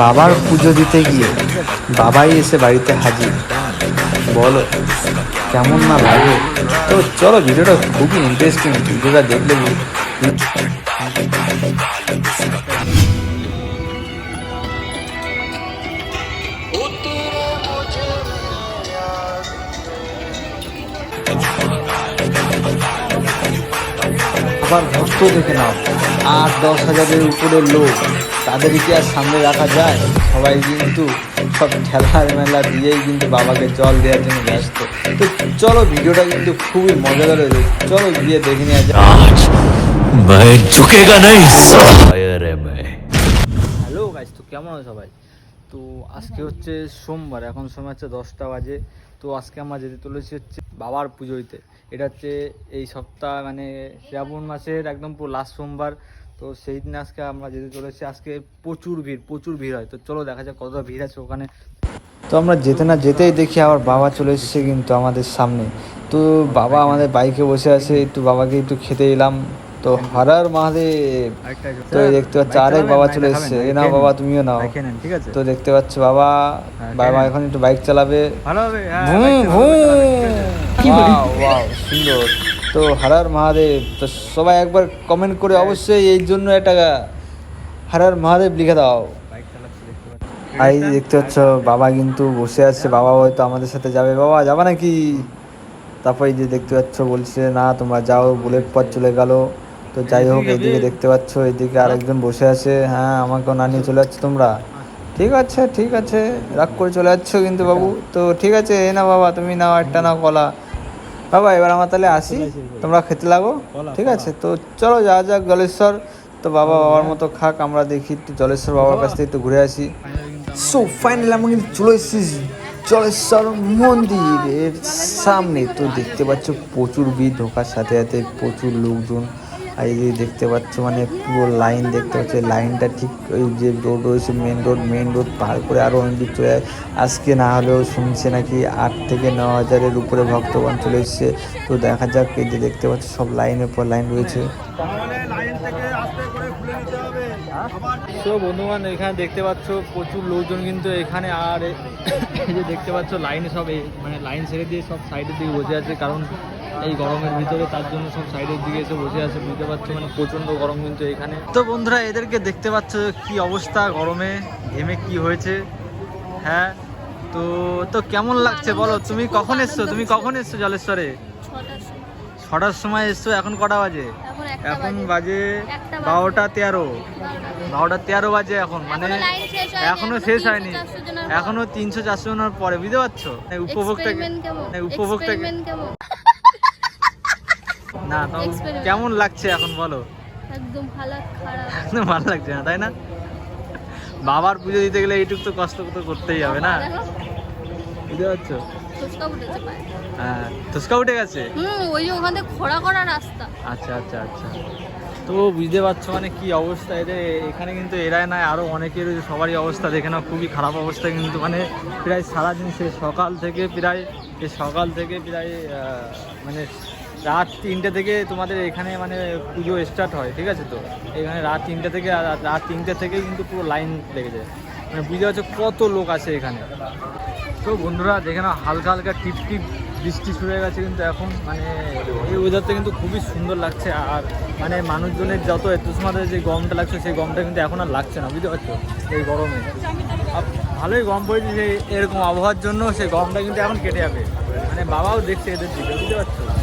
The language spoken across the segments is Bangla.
বাবার পুজো দিতে গিয়ে বাবাই এসে বাড়িতে হাজির। বলো, কেমন না লাগে? তো চলো, ভিডিওটা খুবই ইন্টারেস্টিং ভিডিওটা দেখলে আবার ভক্ত দেখে নাও। আট দশ হাজারের উপরে লোক। তাদের ইতিহাস সামনে রাখা যায়। সবাই কিন্তু সব খেলার মেলা দিয়েই কিন্তু বাবাকে জল দেওয়ার জন্য ব্যস্ত। তো চলো ভিডিওটা কিন্তু খুবই মজাদার হয়েছে চলো গিয়ে দেখে নেওয়া যায় হ্যালো গাছ তো কেমন আছে সবাই? তো আজকে হচ্ছে সোমবার, এখন সময় হচ্ছে দশটা বাজে। তো আজকে আমরা যেতে চলেছি হচ্ছে বাবার পুজোইতে এটা হচ্ছে এই সপ্তাহ মানে শ্রাবণ মাসের একদম পুরো লাস্ট সোমবার। তো সেই দিন আজকে আমরা যেতে চলেছি। আজকে প্রচুর ভিড় প্রচুর ভিড় হয়। তো চলো দেখা যাক কতটা ভিড় আছে ওখানে। তো আমরা যেতে না যেতেই দেখি আবার বাবা চলে এসেছে কিন্তু আমাদের সামনে। তো বাবা আমাদের বাইকে বসে আছে, একটু বাবাকে একটু খেতে এলাম তো হরার মহাদেব তো দেখতে পাচ্ছ আরেক বাবা চলে এসেছে। এ নাও বাবা তুমিও নাও। ঠিক আছে। তো দেখতে পাচ্ছ বাবা বাবা এখন একটু বাইক চালাবে। হ্যাঁ, সুন্দর। তো হরার মহাদেব তো সবাই একবার কমেন্ট করে অবশ্যই এই জন্য একটা হারার মহাদেব লিখে দাও। আর এই দেখতে পাচ্ছ বাবা কিন্তু বসে আছে। বাবা হয়তো আমাদের সাথে যাবে। বাবা যাবা নাকি? তারপর যে দেখতে পাচ্ছ বলছে না তোমরা যাও বুলেট পথ চলে গেল। তো যাই হোক, এইদিকে দেখতে পাচ্ছ, এইদিকে আরেকজন বসে আছে। হ্যাঁ আমাকেও না নিয়ে চলে যাচ্ছ তোমরা? ঠিক আছে ঠিক আছে, রাগ করে চলে যাচ্ছ কিন্তু বাবু। তো ঠিক আছে, এ না বাবা, তুমি নাও, একটা নাও কলা। বাবা, এবার আমার তাহলে আসি। তোমরা খেতে লাগো। ঠিক আছে, তো চলো, যা যাক জলেশ্বর। তো বাবা বাবার মতো খাক, আমরা দেখি একটু জলেশ্বর বাবার কাছ থেকে একটু ঘুরে আসি। সো ফাইনালি আমরা কিন্তু চলে এসেছি জলেশ্বর মন্দিরের সামনে। তো দেখতে পাচ্ছ, প্রচুর ভিড়, ঢোকার সাথে সাথে প্রচুর লোকজন। আর এই যে দেখতে পাচ্ছ মানে পুরো লাইন দেখতে পাচ্ছ লাইনটা ঠিক ওই যে রোড রয়েছে মেন রোড মেন রোড পার করে আরও অনেক চলে যায়। আজকে না হলেও শুনছে নাকি আট থেকে ন হাজারের উপরে ভক্তগণ চলে এসছে। তো দেখা যাক এই যে দেখতে পাচ্ছ সব লাইনের পর লাইন রয়েছে। তো বন্ধুগণ এখানে দেখতে পাচ্ছ প্রচুর লোকজন কিন্তু এখানে আর এ- এই যে দেখতে পাচ্ছ লাইনে সব এই- মানে লাইন ছেড়ে দিয়ে সব সাইডের দিকে বসে আছে। কারণ এই গরমের ভিতরে তার জন্য সব সাইডের দিকে এসে বসে আছে বুঝতে পারছ? মানে প্রচণ্ড গরম কিন্তু এখানে। তো বন্ধুরা এদেরকে দেখতে পাচ্ছ কি অবস্থা গরমে ঘেমে কি হয়েছে? হ্যাঁ? তো তো কেমন লাগছে বলো? তুমি কখন এসছো? তুমি কখন এসছো জলেশ্বরে? ছটার সময়। এসছো? এখন কটা বাজে? এখন বাজে। বারোটা তেরো। বারোটা। তেরো বাজে এখন মানে এখনও শেষ হয়নি, এখনও এখনও শেষ 300 হয়নি। 400 জনের এখনও তিনশো চারশো জনের পরে বুঝতে পারছ? এই উপভোক্তা না তো কেমন লাগছে এখন বলো? একদম খারাপ খারাপ। একদম ভালো লাগছে না তাই না? বাবার পুজো দিতে গেলে এইটুকু তো কষ্ট তো করতেই হবে না? বুঝতে পারছ। হ্যাঁ তুস্কা উঠে গেছে? ওই যে ওখান থেকে খোঁড়া করা রাস্তা। আচ্ছা আচ্ছা আচ্ছা। তো বুঝতে পারছ মানে কি অবস্থা এদের? এখানে কিন্তু এরাই নয় আরও অনেকের সবারই অবস্থা। দেখে না খুবই খারাপ অবস্থা কিন্তু মানে প্রায় সারাদিন সে সকাল থেকে প্রায় সকাল থেকে প্রায় মানে রাত তিনটে থেকে তোমাদের এখানে মানে পুজো স্টার্ট হয়, ঠিক আছে তো? এখানে রাত তিনটে থেকে, রাত- তিনটে থেকে কিন্তু পুরো লাইন লেগে যায়। মানে বুঝতে পারছ কত লোক আছে এখানে? তো বন্ধুরা, দেখে না হালকা হালকা টিপ টিপ বৃষ্টি শুরু গেছে কিন্তু এখন মানে এই ওয়েদারটা কিন্তু খুবই সুন্দর লাগছে। আর মানে মানুষজনের যত এত সময় যে গমটা লাগছে, সেই গমটা কিন্তু এখন আর লাগছে না, বুঝতে পারছ? এই গরমে। ভালোই গরম পড়েছে যে এরকম আবহাওয়ার জন্য সেই গমটা কিন্তু এখন কেটে যাবে। মানে বাবাও দেখছে এদের দিকে, বুঝতে পারছ?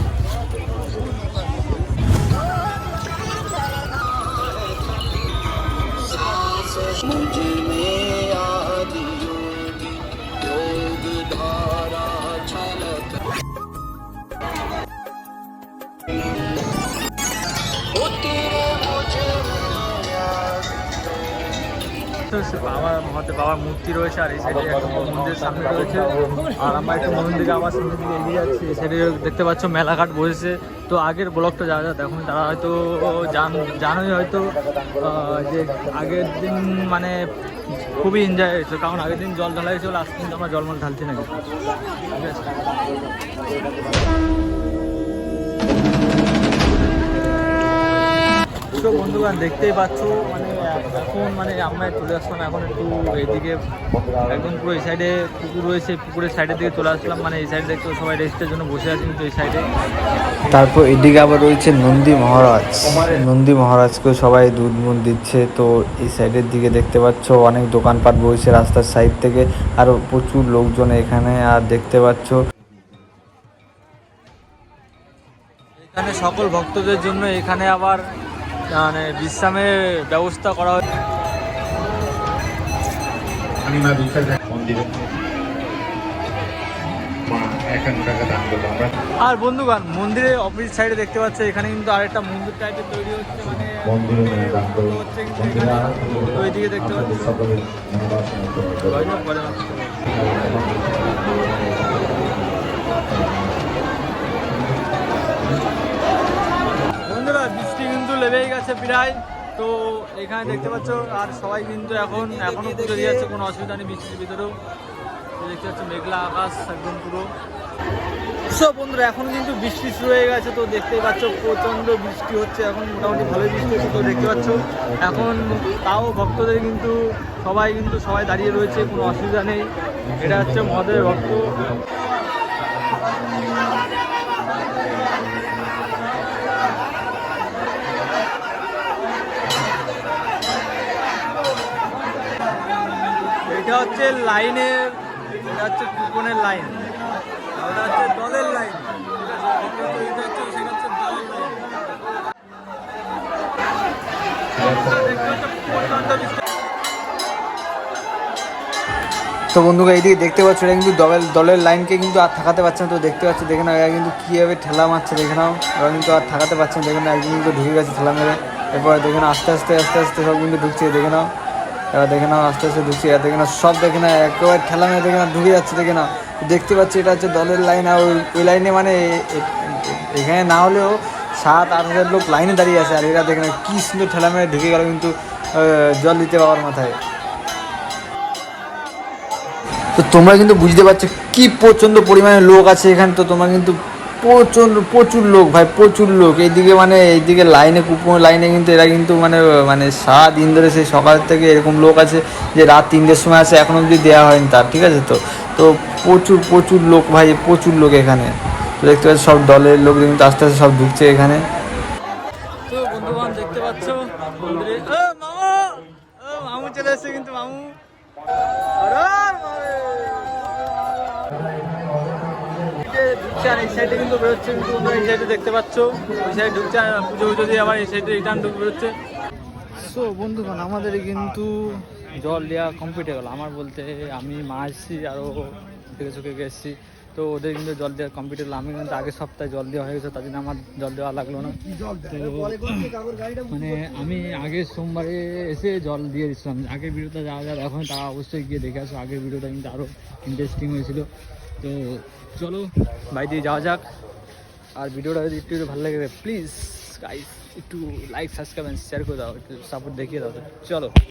Lord, তো সে বাবার মহাদেব বাবার মূর্তি রয়েছে আর এই সাইডে মন্দিরের সামনে রয়েছে। আর আমরা একটু মন্দির দিকে আবার সামনের দিকে এগিয়ে যাচ্ছি। এই দেখতে পাচ্ছ মেলাঘাট বসেছে। তো আগের ব্লগটা যারা যারা দেখুন, তারা হয়তো জান জানোই হয়তো যে আগের দিন মানে খুবই এনজয় হয়েছে। কারণ আগের দিন জল ঢালা হয়েছিল আজকে কিন্তু আমরা জলমল ঢালছি নাকি? ঠিক আছে। তো বন্ধুগণ দেখতেই পাচ্ছ মানে এখন মানে আমরা চলে আসলাম এখন একটু এইদিকে। একদম পুরো এই সাইডে পুকুর রয়েছে পুকুরের সাইডের দিকে চলে আসলাম মানে এই সাইডে দেখতে সবাই রেস্টের জন্য বসে আছি কিন্তু এই সাইডে তারপর এদিকে আবার রয়েছে নন্দী মহারাজ। নন্দী মহারাজকে সবাই দুধ মুধ দিচ্ছে তো এই সাইডের দিকে দেখতে পাচ্ছ অনেক দোকানপাট বসে রাস্তার সাইড থেকে আর প্রচুর লোকজন এখানে আর দেখতে পাচ্ছ। এখানে সকল ভক্তদের জন্য এখানে আবার মানে বিশ্রামের ব্যবস্থা করা হয়েছে। আর বন্ধুগণ মন্দিরের অপোজিট সাইডে দেখতে পাচ্ছ এখানে কিন্তু আরেকটা মন্দির টাইপের তৈরি হচ্ছে মানে হচ্ছে কিন্তু ওইদিকে দেখতে পাচ্ছ বৃষ্টি গেছে প্রায়। তো এখানে দেখতে পাচ্ছ, আর সবাই কিন্তু এখন এখনও পুজো দিয়ে যাচ্ছে, কোনো অসুবিধা নেই বৃষ্টির ভিতরেও। দেখতে পাচ্ছ, মেঘলা আকাশ, একদম পুরো। সো বন্ধুরা, এখন কিন্তু বৃষ্টি শুরু হয়ে গেছে, তো দেখতেই পাচ্ছ, প্রচণ্ড বৃষ্টি হচ্ছে, এখন মোটামুটি ভালোই বৃষ্টি হচ্ছে, তো দেখতে পাচ্ছ, এখন তাও ভক্তদের কিন্তু সবাই কিন্তু সবাই দাঁড়িয়ে রয়েছে, কোনো অসুবিধা নেই। এটা হচ্ছে মহাদেবের ভক্ত এটা হচ্ছে লাইনের এটা হচ্ছে কুপনের লাইন। এটা হচ্ছে দলের লাইন। তো বন্ধুরা এইদিকে দেখতে পাচ্ছ, এটা কিন্তু দলের দলের লাইনকে কিন্তু আর থাকাতে পারছে না। তো দেখতে পাচ্ছ, দেখে নাও, এরা কিন্তু কীভাবে ঠেলা মারছে, দেখে নাও। ওরা কিন্তু আর থাকাতে পারছে না, দেখে নাও একদিন কিন্তু ঢুকে গেছে ঠেলা মেরে। এরপর দেখে নাও, আস্তে আস্তে আস্তে আস্তে সব কিন্তু ঢুকছে, দেখে নাও। এবার দেখে নাও, আস্তে আস্তে ঢুকছে আর দেখে নাও, সব দেখে না একেবারে ঠেলা মেরে দেখে নাও, ঢুকে যাচ্ছে, দেখে নাও। দেখতে পাচ্ছি এটা হচ্ছে দলের লাইন আর ওই লাইনে মানে এখানে না হলেও সাত, আট হাজার লোক লাইনে দাঁড়িয়ে আছে, আর এরা দেখে না কী সুন্দর ঠেলা মেরে ঢুকে গেল কিন্তু জল দিতে বাবার মাথায়। তো তোমরা কিন্তু বুঝতে পারছ কি প্রচণ্ড পরিমাণে লোক আছে এখানে, তো তোমরা কিন্তু প্রচণ্ড প্রচুর লোক ভাই, প্রচুর লোক। এইদিকে মানে এইদিকে লাইনে কুপন লাইনে কিন্তু এরা কিন্তু মানে মানে সারা দিন ধরে সেই সকাল থেকে এরকম লোক আছে যে রাত তিনটের সময় আসে, এখনও অবধি দেওয়া হয়নি তার, ঠিক আছে তো? তো প্রচুর প্রচুর লোক ভাই, প্রচুর লোক এখানে। তো দেখতে পাচ্ছ সব দলের লোক কিন্তু আস্তে আস্তে সব ঢুকছে এখানে। মামু! চলে কিন্তু মামু। ঢুকছে এই সাইডে কিন্তু বেরোচ্ছে, কিন্তু তোমরা এই সাইডে দেখতে পাচ্ছ। ওই সাইডে ঢুকছে পুজো পুজো দিয়ে আবার এই সাইডে রিটার্ন ঢুকে বেরোচ্ছে। সো বন্ধুগণ, আমাদের কিন্তু জল দেওয়া কমপ্লিট হয়ে গেল। আমার বলতে আমি, মা এসেছি আরও থেকে চুকে গেছি। তো ওদের কিন্তু জল দেওয়া কমপ্লিট হলো। আমি কিন্তু আগের সপ্তাহে জল দেওয়া হয়ে গেছে, তার জন্য আমার জল দেওয়া লাগল না। তো মানে আমি আগের সোমবারে এসে জল দিয়ে দিচ্ছিলাম আগের ভিডিওটা যাওয়া যাবে এখন তারা অবশ্যই গিয়ে দেখে আসো। আগের ভিডিওটা কিন্তু আরও ইন্টারেস্টিং হয়েছিল। তো চলো দিয়ে যাওয়া যাক। আর ভিডিওটা যদি একটু ভালো লাগে প্লিজ গাইস একটু লাইক সাবস্ক্রাইব শেয়ার করে দাও, একটু সাপোর্ট দেখিয়ে দাও। চলো।